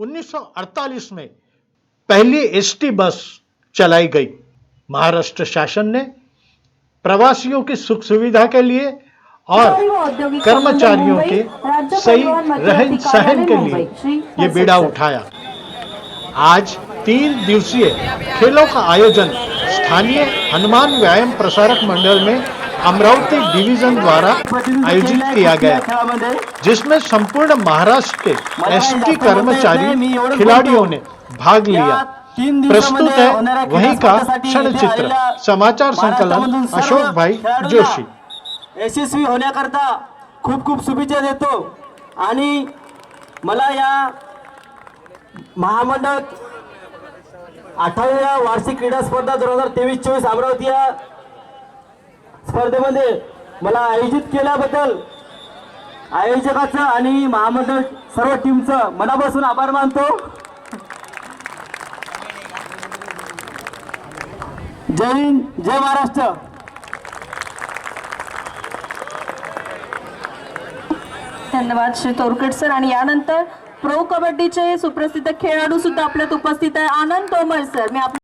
1948 में पहली ST bus चलाई गई महाराष्ट्र शासन ने प्रवासियों की सुख सुविधा के लिए और कर्मचारियों के सही रहन सहन के लिए ये बीड़ा। उठाया आज तीन दिवसीय खेलों का आयोजन स्थानीय हनुमान व्यायाम प्रसारक मंडल में अमरावती डिवीज़न द्वारा आयोजित किया गया जिसमें संपूर्ण महाराष्ट्र के एसटी कर्मचारी खिलाड़ियों ने भाग लिया। प्रस्तुत है वहीं का क्षण चित्र समाचार संकलन अशोक भाई जोशी। यशस्वी होण्याकरता खूप खूप शुभेच्छा देतो। आणि मला या महामंडळ अठराव्या वार्षिक क्रीडा स्पर्धा दोन हज़ार तेवीस चोवीस अमरावती या स्पर्धेमध्ये मला आयोजित केल्याबद्दल आयोजकाचं आणि महामंडळ सर्व टीमचं मनापासून आभार मानतो. जय हिंद जय महाराष्ट्र. धन्यवाद श्री तोरकट सर. आणि यानंतर प्रो कबड्डीचे सुप्रसिद्ध खेळाडू सुद्धा आपल्यात उपस्थित आहे. आनंद तोमर सर. मी आप